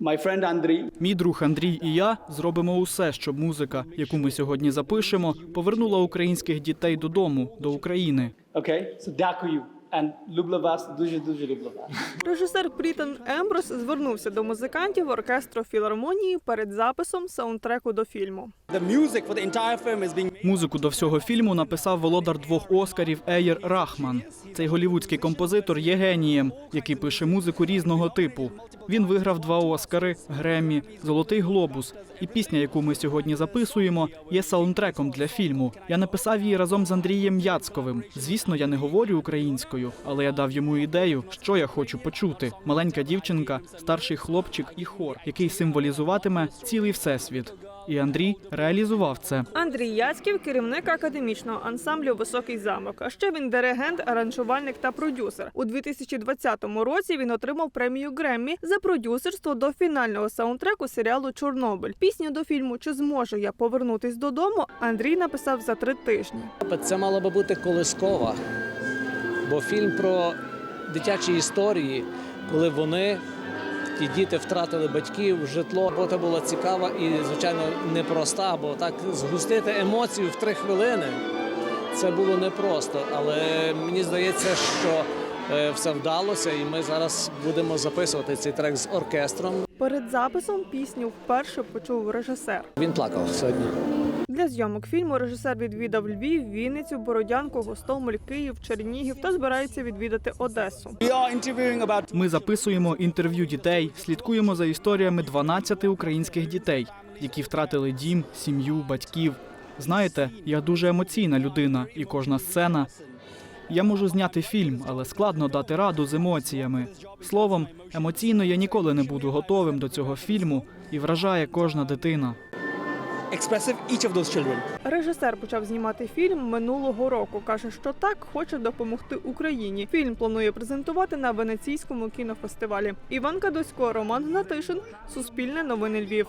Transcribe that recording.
My friend Andriy Мій друг Андрій і я зробимо усе, щоб музика, яку ми сьогодні запишемо, повернула українських дітей додому, до України. Okay, so дякую. And люблю вас, дуже дуже люблю вас. Режисер Прітон Емброс звернувся до музикантів оркестру філармонії перед записом саундтреку до фільму. Музику до всього фільму написав володар двох Оскарів Еєр Рахман. Цей голівудський композитор є генієм, який пише музику різного типу. Він виграв два Оскари, Греммі, Золотий Глобус. І пісня, яку ми сьогодні записуємо, є саундтреком для фільму. Я написав її разом з Андрієм Яцковим. Звісно, я не говорю українською, але я дав йому ідею, що я хочу почути: маленька дівчинка, старший хлопчик і хор, який символізуватиме цілий всесвіт. І Андрій реалізував це. Андрій Яцьків керівник академічного ансамблю Високий замок. А ще він диригент, аранжувальник та продюсер. У 2020 році він отримав премію Греммі за продюсерство до фінального саундтреку серіалу Чорнобиль. Пісню до фільму Чи зможу я повернутись додому? Андрій написав за три тижні. Це мало би бути колискова, бо фільм про дитячі історії, коли вони, ті діти, втратили батьків, житло. Робота була цікава і, звичайно, непроста, бо так згустити емоцію в три хвилини це було непросто. Але мені здається, що е, все вдалося, і ми зараз будемо записувати цей трек з оркестром. Перед записом пісню вперше почув режисер. Він плакав сьогодні. Для зйомок фільму режисер відвідав Львів, Вінницю, Бородянку, Гостомель, Київ, Чернігів та збирається відвідати Одесу. Ми записуємо інтерв'ю дітей, слідкуємо за історіями 12 українських дітей, які втратили дім, сім'ю, батьків. Знаєте, я дуже емоційна людина, і кожна сцена. Я можу зняти фільм, але складно дати раду з емоціями. Словом, емоційно я ніколи не буду готовим до цього фільму і вражає кожна дитина. expressive each of those children. Режисер почав знімати фільм минулого року. каже, що так хоче допомогти Україні. Фільм планує презентувати на венеційському кінофестивалі. Іван Кадосько, Роман Гнатишин, Суспільне новини Львів.